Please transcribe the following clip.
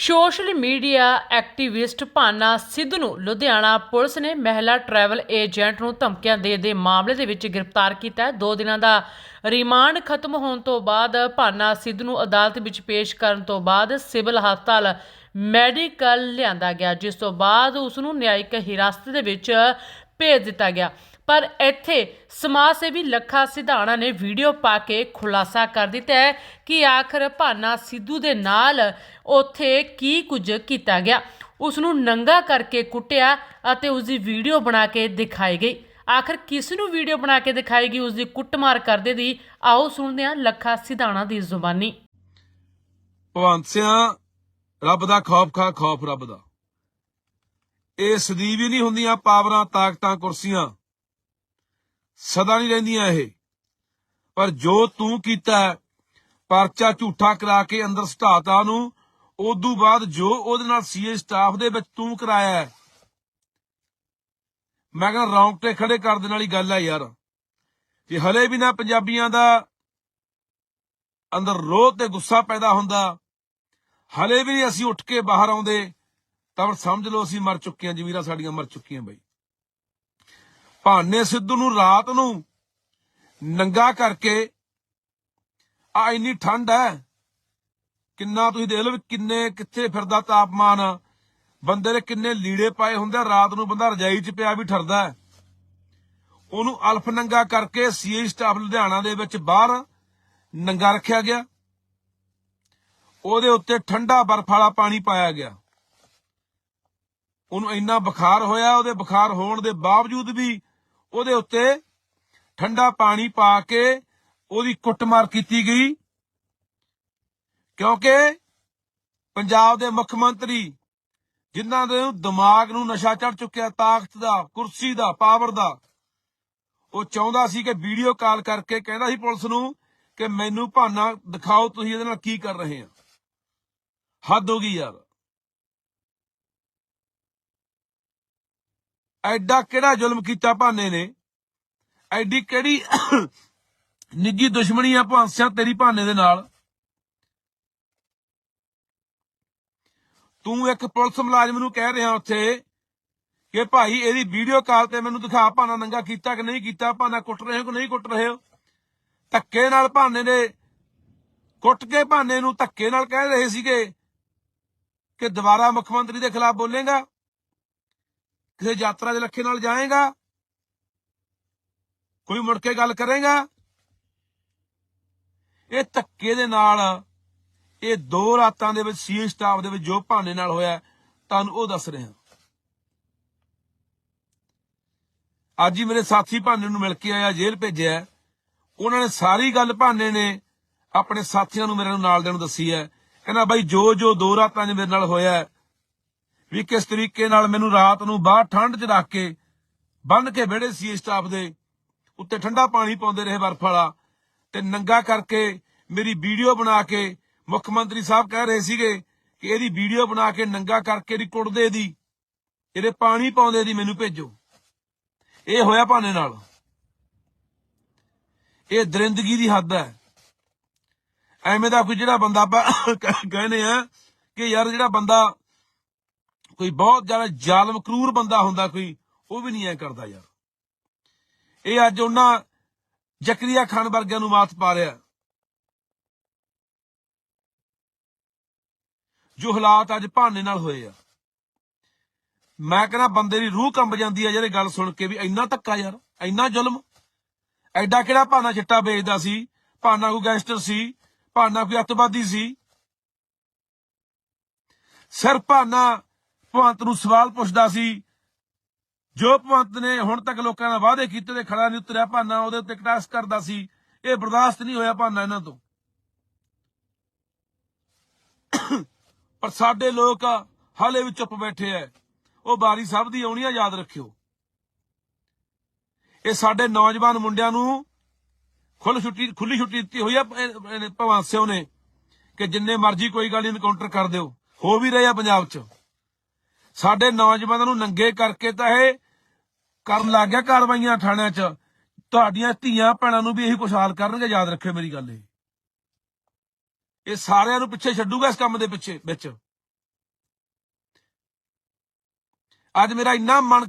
Social media activist Bhana Sidhu ਨੂੰ Ludhiana police ਨੇ ਮਹਿਲਾ ਟਰੈਵਲ ਏਜੰਟ ਨੂੰ ਧਮਕੀਆਂ ਦੇ ਦੇ ਮਾਮਲੇ ਦੇ ਵਿੱਚ ਗ੍ਰਿਫਤਾਰ ਕੀਤਾ ਹੈ। ਦੋ ਦਿਨਾਂ ਦਾ ਰਿਮਾਂਡ ਖਤਮ ਹੋਣ ਤੋਂ ਬਾਅਦ ਭਾਨਾ ਸਿੱਧੂ ਨੂੰ ਅਦਾਲਤ ਵਿੱਚ ਪੇਸ਼ ਕਰਨ ਤੋਂ ਬਾਅਦ ਸਿਵਲ ਹਸਪਤਾਲ ਮੈਡੀਕਲ ਲਿਆਂਦਾ ਗਿਆ, ਜਿਸ ਤੋਂ ਬਾਅਦ ਉਸ ਨੂੰ ਨਿਆਇਕ ਹਿਰਾਸਤ ਦੇ ਵਿੱਚ ਭੇਜ ਦਿੱਤਾ ਗਿਆ। ਪਰ ਇੱਥੇ ਸਮਾਜ ਸੇਵੀ ਲੱਖਾ ਸਿਧਾਣਾ ਨੇ ਵੀਡੀਓ ਪਾ ਕੇ ਖੁਲਾਸਾ ਕਰ ਦਿੱਤਾ ਹੈ ਕਿ ਆਖਰ ਭਾਨਾ ਸਿੱਧੂ ਦੇ ਨਾਲ ਉੱਥੇ ਕੀ ਕੁਝ ਕੀਤਾ ਗਿਆ। ਉਸ ਨੂੰ ਨੰਗਾ ਕਰਕੇ ਕੁੱਟਿਆ ਅਤੇ ਉਸ ਦੀ ਵੀਡੀਓ ਬਣਾ ਕੇ ਦਿਖਾਈ ਗਈ। ਆਖਰ ਕਿਸ ਨੂੰ ਵੀਡੀਓ ਬਣਾ ਕੇ ਦਿਖਾਈ ਗਈ? ਉਸ ਦੀ ਕੁੱਟਮਾਰ ਕਰਦੇ ਦੀ ਆਓ ਸੁਣਦੇ ਹਾਂ ਲੱਖਾ ਸਿਧਾਣਾ ਦੀ ਜ਼ੁਬਾਨੀ। ਭਗਵੰਤ ਸਿਆਂ, ਰੱਬ ਦਾ ਖੌਫ ਖਾ ਖੌਫ ਰੱਬ ਦਾ। ਇਹ ਸਦੀਵ ਹੀ ਨਹੀਂ ਹੁੰਦੀਆਂ ਪਾਵਰਾਂ, ਤਾਕਤਾਂ, ਕੁਰਸੀਆਂ। ਸਦਾ ਨਹੀਂ ਰਹਿੰਦੀਆਂ ਇਹ। ਪਰ ਜੋ ਤੂੰ ਕੀਤਾ ਪਰਚਾ ਝੂਠਾ ਕਰਾ ਕੇ ਅੰਦਰ ਸਟਾਤਾ ਨੂੰ ਉਦੋਂ ਬਾਅਦ ਜੋ ਉਹਦੇ ਨਾਲ ਸੀਏ ਸਟਾਫ ਦੇ ਵਿੱਚ ਤੂੰ ਕਰਾਇਆ ਮੈਂ ਕਹਿੰਦਾ ਰੌਂਗਟੇ ਖੜੇ ਕਰ ਦੇਣ ਵਾਲੀ ਗੱਲ ਹੈ ਯਾਰ। ਜੇ ਹਲੇ ਵੀ ਨਾ ਪੰਜਾਬੀਆਂ ਦਾ ਅੰਦਰ ਰੋਹ ਤੇ ਗੁੱਸਾ ਪੈਦਾ ਹੁੰਦਾ, ਹਲੇ ਵੀ ਨਹੀਂ ਅਸੀਂ ਉੱਠ ਕੇ ਬਾਹਰ ਆਉਂਦੇ, ਤਾਂ ਫਿਰ ਸਮਝ ਲਓ ਅਸੀਂ ਮਰ ਚੁੱਕੇ ਹਾਂ, ਜਮੀਰਾਂ ਸਾਡੀਆਂ ਮਰ ਚੁੱਕੀਆਂ ਬਈ। ਭਾਨੇ ਸਿੱਧੂ ਨੂੰ ਰਾਤ ਨੂੰ ਨੰਗਾ ਕਰਕੇ, ਆ ਇੰਨੀ ਠੰਡ ਹੈ, ਕਿੰਨਾ ਤੁਸੀਂ ਦੇਖ ਲਓ ਕਿੰਨੇ, ਕਿੱਥੇ ਫਿਰਦਾ ਤਾਪਮਾਨ, ਬੰਦੇ ਦੇ ਕਿੰਨੇ ਲੀੜੇ ਪਾਏ ਹੁੰਦੇ ਰਾਤ ਨੂੰ ਬੰਦਾ ਰਜਾਈ 'ਚ ਪਿਆ ਵੀ ਠਰਦਾ ਹੈ। ਉਹਨੂੰ ਅਲਫ ਨੰਗਾ ਕਰਕੇ ਸੀਏ ਸਟਾਫ ਲੁਧਿਆਣਾ ਦੇ ਵਿੱਚ ਬਾਹਰ ਨੰਗਾ ਰੱਖਿਆ ਗਿਆ। ਉਹਦੇ ਉੱਤੇ ਠੰਡਾ ਬਰਫ ਵਾਲਾ ਪਾਣੀ ਪਾਇਆ ਗਿਆ। ਉਹਨੂੰ ਇੰਨਾ ਬੁਖਾਰ ਹੋਇਆ, ਉਹਦੇ ਬੁਖਾਰ ਹੋਣ ਦੇ ਬਾਵਜੂਦ ਵੀ ਉਹਦੇ ਉੱਤੇ ਠੰਡਾ ਪਾਣੀ ਪਾ ਕੇ ਉਹਦੀ ਕੁੱਟਮਾਰ ਕੀਤੀ ਗਈ। ਕਿਉਂਕਿ ਪੰਜਾਬ ਦੇ ਮੁੱਖ ਮੰਤਰੀ ਜਿਨ੍ਹਾਂ ਦੇ ਦਿਮਾਗ ਨੂੰ ਨਸ਼ਾ ਚੜ ਚੁੱਕਿਆ, ਤਾਕਤ ਦਾ, ਕੁਰਸੀ ਦਾ, ਪਾਵਰ ਦਾ, ਉਹ ਚਾਹੁੰਦਾ ਸੀ ਕਿ ਵੀਡੀਓ ਕਾਲ ਕਰਕੇ ਕਹਿੰਦਾ ਸੀ ਪੁਲਿਸ ਨੂੰ ਕਿ ਮੈਨੂੰ ਭਾਨਾ ਦਿਖਾਓ ਤੁਸੀਂ ਇਹਦੇ ਨਾਲ ਕੀ ਕਰ ਰਹੇ ਆ। ਹੱਦ ਹੋ ਗਈ ਯਾਰ। ਐਡਾ ਕਿਹੜਾ ਜ਼ੁਲਮ ਕੀਤਾ ਭਾਨੇ ਨੇ? ਐਡੀ ਕਿਹੜੀ ਨਿੱਜੀ ਦੁਸ਼ਮਣੀ ਆ ਭਾਂਸਿਆਂ ਤੇਰੀ ਭਾਨੇ ਦੇ ਨਾਲ? ਤੂੰ ਇੱਕ ਪੁਲਿਸ ਮੁਲਾਜ਼ਮ ਨੂੰ ਕਹਿ ਰਿਹਾ ਉੱਥੇ ਕਿ ਭਾਈ ਇਹਦੀ ਵੀਡੀਓ ਕਾਲ ਤੇ ਮੈਨੂੰ ਦਿਖਾ ਭਾਨਾ ਨੰਗਾ ਕੀਤਾ ਕਿ ਨਹੀਂ ਕੀਤਾ, ਭਾਨਾ ਕੁੱਟ ਰਹੇ ਹੋ ਕਿ ਨਹੀਂ ਕੁੱਟ ਰਹੇ ਹੋ? ਧੱਕੇ ਨਾਲ ਭਾਨੇ ਨੇ ਕੁੱਟ ਕੇ ਭਾਨੇ ਨੂੰ ਧੱਕੇ ਨਾਲ ਕਹਿ ਰਹੇ ਸੀਗੇ ਕਿ ਦੁਬਾਰਾ ਮੁੱਖ ਮੰਤਰੀ ਦੇ ਖਿਲਾਫ ਬੋਲੇਗਾ? ਕਿਸੇ ਯਾਤਰਾ ਦੇ ਲੱਖੇ ਨਾਲ ਜਾਏਗਾ? ਕੋਈ ਮੁੜ ਕੇ ਗੱਲ ਕਰੇਗਾ? ਇਹ ਧੱਕੇ ਦੇ ਨਾਲ, ਇਹ ਦੋ ਰਾਤਾਂ ਦੇ ਵਿੱਚ ਸੀ ਸਟਾਫ ਦੇ ਵਿੱਚ ਜੋ ਭਾਨੇ ਨਾਲ ਹੋਇਆ, ਤੁਹਾਨੂੰ ਉਹ ਦੱਸ ਰਿਹਾ। ਅੱਜ ਹੀ ਮੇਰੇ ਸਾਥੀ ਭਾਨੇ ਨੂੰ ਮਿਲ ਕੇ ਆਇਆ, ਜੇਲ੍ਹ ਭੇਜਿਆ। ਉਹਨਾਂ ਨੇ ਸਾਰੀ ਗੱਲ ਭਾਨੇ ਨੇ ਆਪਣੇ ਸਾਥੀਆਂ ਨੂੰ ਮੇਰੇ ਨੂੰ ਨਾਲ ਦੇਣ ਦੱਸੀ ਹੈ। ਕਹਿੰਦਾ, ਬਾਈ ਜੋ ਜੋ ਦੋ ਰਾਤਾਂ 'ਚ ਮੇਰੇ ਨਾਲ ਹੋਇਆ ਵੀ ਕਿਸ ਤਰੀਕੇ ਨਾਲ ਮੈਨੂੰ ਰਾਤ ਨੂੰ ਬਾਹਰ ਠੰਡ 'ਚ ਰੱਖ ਕੇ ਬੰਨ ਕੇ ਵਿਹੜੇ ਸੀ ਸਟਾਫ ਦੇ, ਉੱਤੇ ਠੰਡਾ ਪਾਣੀ ਪਾਉਂਦੇ ਰਹੇ ਬਰਫ ਵਾਲਾ, ਤੇ ਨੰਗਾ ਕਰਕੇ ਮੇਰੀ ਵੀਡੀਓ ਬਣਾ ਕੇ ਮੁੱਖ ਮੰਤਰੀ ਸਾਹਿਬ ਕਹਿ ਰਹੇ ਸੀਗੇ ਕਿ ਇਹਦੀ ਵੀਡੀਓ ਬਣਾ ਕੇ ਨੰਗਾ ਕਰਕੇ ਦੀ ਕੁੱਟਦੇ ਦੀ ਇਹਦੇ ਪਾਣੀ ਪਾਉਂਦੇ ਦੀ ਮੈਨੂੰ ਭੇਜੋ। ਇਹ ਹੋਇਆ ਭਾਨੇ ਨਾਲ। ਇਹ ਦਰਿੰਦਗੀ ਦੀ ਹੱਦ ਹੈ। ਐਵੇਂ ਦਾ ਕੋਈ ਜਿਹੜਾ ਬੰਦਾ ਆਪਾਂ ਕਹਿੰਦੇ ਆ ਕਿ ਯਾਰ ਜਿਹੜਾ ਬੰਦਾ ਕੋਈ ਬਹੁਤ ਜ਼ਿਆਦਾ ਜ਼ਾਲਮ, ਕਰੂਰ ਬੰਦਾ ਹੁੰਦਾ ਕੋਈ, ਉਹ ਵੀ ਨਹੀਂ ਐ ਕਰਦਾ ਯਾਰ। ਇਹ ਅੱਜ ਉਹਨਾਂ ਜ਼ਕਰੀਆ ਖਾਨ ਵਰਗਿਆਂ ਨੂੰ ਮਾਤ ਪਾ ਰਿਹਾ। ਜੋ ਹਾਲਾਤ ਅੱਜ ਭਾਨੇ ਨਾਲ ਹੋਏ ਆ। ਮੈਂ ਕਹਿੰਦਾ ਬੰਦੇ ਦੀ ਰੂਹ ਕੰਬ ਜਾਂਦੀ ਆ ਜਿਹੜੇ ਗੱਲ ਸੁਣ ਕੇ ਵੀ ਇੰਨਾ ਧੱਕਾ ਯਾਰ, ਇੰਨਾ ਜ਼ੁਲਮ। ਐਡਾ ਕਿਹੜਾ ਭਾਨਾ ਚਿੱਟਾ ਵੇਚਦਾ ਸੀ? ਭਾਨਾ ਕੋਈ ਗੈਂਗਸਟਰ ਸੀ? ਭਾਨਾ ਕੋਈ ਅੱਤਵਾਦੀ ਸੀ? ਸਿਰ ਭਾਨਾ ਭਵੰਤ ਨੂੰ ਸਵਾਲ ਪੁੱਛਦਾ ਸੀ, ਜੋ ਭਵੰਤ ਨੇ ਹੁਣ ਤੱਕ ਲੋਕਾਂ ਨਾਲ ਵਾਅਦੇ ਕੀਤੇ ਤੇ ਖੜਾ ਨਹੀਂ ਉਤਰਿਆ ਭਾਨਾ, ਉਹਦੇ ਉੱਤੇ ਕਟਾਸ ਕਰਦਾ ਸੀ, ਇਹ ਬਰਦਾਸ਼ਤ ਨਹੀਂ ਹੋਇਆ ਭਾਨਾ ਇਹਨਾਂ ਤੋਂ। ਪਰ ਸਾਡੇ ਲੋਕ ਹਾਲੇ ਵੀ ਚੁੱਪ ਬੈਠੇ ਐ। ਉਹ ਬਾਰੀ ਸਾਹਿਬ ਦੀ ਆਉਣੀ ਆ ਯਾਦ ਰੱਖਿਓ। ਇਹ ਸਾਡੇ ਨੌਜਵਾਨ ਮੁੰਡਿਆਂ ਨੂੰ ਖੁੱਲ ਛੁੱਟੀ, ਖੁੱਲੀ ਛੁੱਟੀ ਦਿੱਤੀ ਹੋਈ ਆ, ਇਹ- ਭਗਵੰਤ ਸਿਓ ਨੇ, ਕਿ ਜਿੰਨੇ ਮਰਜ਼ੀ ਕੋਈ ਗੱਲ ਇਨਕਾਊਂਟਰ ਕਰ ਦਿਓ। ਹੋ ਵੀ ਰਹੇ ਆ ਪੰਜਾਬ 'ਚ। ਸਾਡੇ ਨੌਜਵਾਨਾਂ ਨੂੰ ਨੰਗੇ ਕਰਕੇ ਤਾਂ ਇਹ ਕਰਨ ਲੱਗ ਗਿਆ ਕਾਰਵਾਈਆਂ ਥਾਣਿਆਂ 'ਚ। ਤੁਹਾਡੀਆਂ ਧੀਆਂ ਭੈਣਾਂ ਨੂੰ ਵੀ ਇਹੀ ਕੁਝ ਹਾਲ ਕਰਨਗੇ, ਯਾਦ ਰੱਖਿਓ ਮੇਰੀ ਗੱਲ ਇਹ। ਇਹ ਸਾਰਿਆਂ ਨੂੰ ਪਿੱਛੇ ਛੱਡੂਗਾ ਇਸ ਕੰਮ ਦੇ ਪਿੱਛੇ ਵਿੱਚ। ਅੱਜ ਮੇਰਾ ਇੰਨਾ ਮਨ